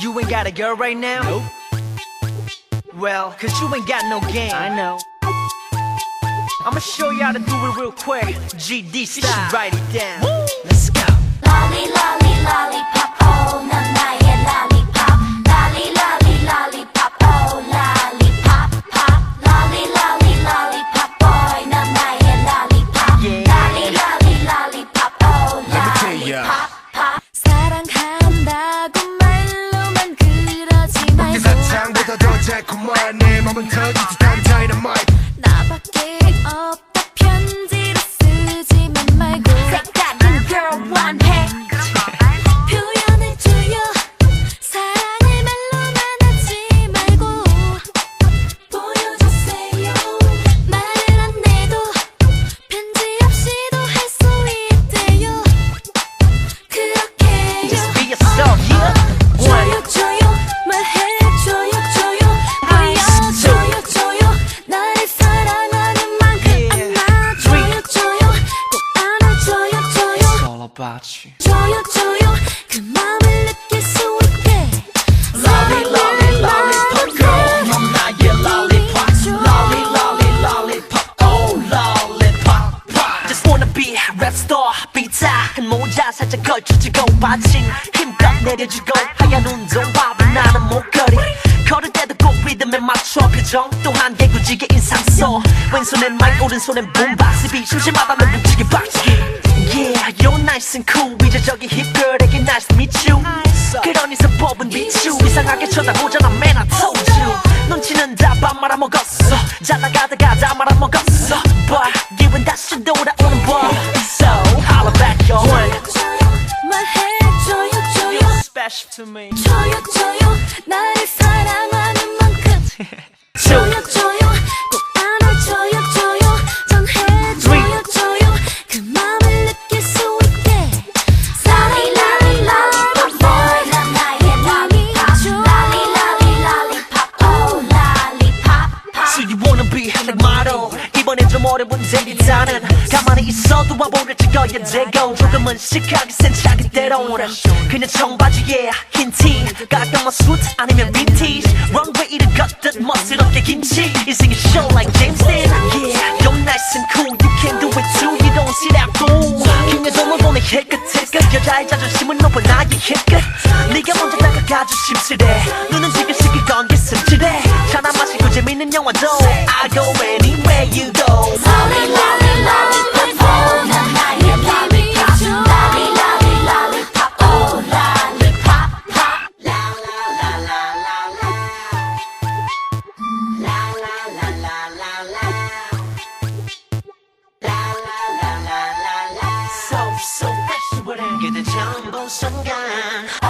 You ain't got a girl right now? Nope. Well, cause you ain't got no game. I know. I'ma show you how to do it real quick. GD style. You should write it down. Let's go. Lolly, lolly, lollipop, oh, 넌 about you. 줘요 줘요 그 맘을 느낄 수 있게 Lolly, lolly, lollipop girl. 넌 나의 lollipop. Lolly, lolly, lollipop. Oh, lollipop. pop. Just wanna be a rap star. 비타한 모자 살짝 걸쳐주고 받친 힘껏 내려주고 하얀 운동화를 나는 목걸이 걸을 때도 꼭 리듬에 맞춰 표정 또한 개구지게 인상 써 왼손엔 마이크 오른손엔 붐박스 비 심심하다면 뭉치게 박치기 Yeah, you're nice and cool 위저적인 힙girl에게 nice to meet you 그러니 서법은 비추 이상하게 쳐다보잖아 man I told you 눈치는 다밥 말아먹었어 잘 나가다가 다 말아먹었어 But 기분 다시 돌아오는 법 So holla back 줘요 Special to me 줘요 줘요 나를 사랑하 데이터는 가만히 있어도 와보를 찍어야 되고 조금은 시크하게 센치하게 때로는 그냥 청바지에 흰티 깔끔한 수트 아니면 빈티지 런웨이를 걷듯 멋스럽게 김치 인생이 show like James Dean. Yeah, you're nice and cool You can do it too. You don't see that fool. 김여정을 보내 힐끗 힐끗 여자의 자존심은 높아 나의 힐끗. 네가 먼저 다가가줘 심술해. 눈은 지그시그 건게 승질해 차나 마시고 재밌는 영화도. I go anywhere you go 强不相干。